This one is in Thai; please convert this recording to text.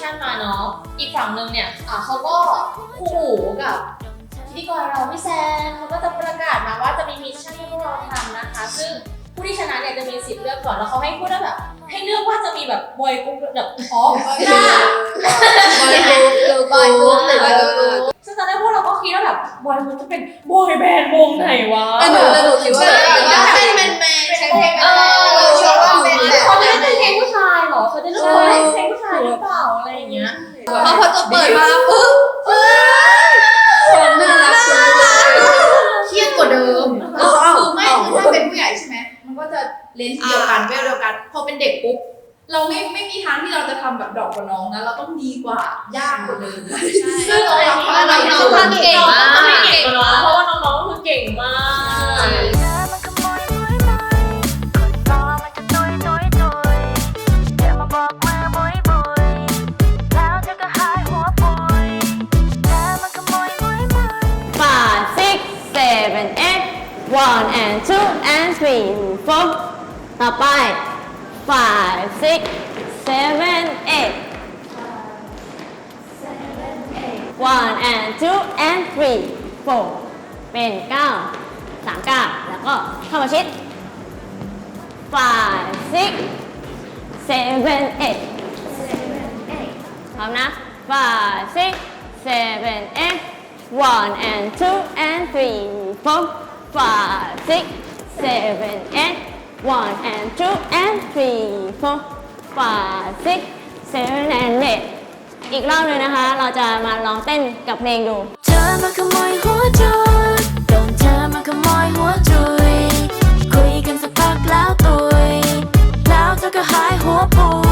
ชั่นมาเนาะ อีกฝั่งหนึ่งเนี่ยอะเขาก็คู่หูกับพิธีกรเราพี่แซนเขาก็จะประกาศมาว่าจะมีมิชชั่นให้พวกเราทำนะคะ ซึ่งผู้ที่ชนะเนี่ยจะมีสิทธิ์เลือกก่อนแล้วเขาให้พูดว่าแบบ ให้เลือกว่าจะมีแบบบอยกรุ๊ปแบบอ๋อหน้าบอยกรุ๊ปหรือว่าซึ่งตอนแรกพวกเราก็คิดว่าแบบบอยมันจะเป็นบอยแบนด์วงไหนวะแต่หนูแต่หนูคิดว่าใช่เป็นแมนใช้เพล อเปล่าอะไรอย่างเงี้ยพอพอจะเปิดมาปุ๊บความน่ารักสุดเลยเครียดกว่าเดิมเออเอาคือไม่คือถ้าเป็นผู้ใหญ่ใช่ไหมมันก็จะเลนส์เดียวกันเวลเดียวกัน พอเป็นเด็กปุ๊บเราไม่ไม่มีทางที่เราจะทำแบบดอกกว่าน้องนะเราต้องดีกว่า ยากกว่าเดิมใช่ซึ่งเราเราเราเราเก่งมากไม่เก่งกว่าน้ one and two and three, four ต่อไป five, six, seven, eight, one and two and three, four เป็นเก้าสามเก้าแล้วก็เข้ามาชิด five, six, seven, eight พร้อมนะ five, six, seven, eight, one and two and three, four, five, six, seven, eight. One and two and three, four, five, six, seven and eight. อีกรอบเลยนะคะ เราจะมาลองเต้นกับเพลงดู เธอมาขโมยหัวใจโดนเธอมาขโมยหัวจุยคุยกันสักพักแล้วตุยแล้วเธอก็หายหัวปวด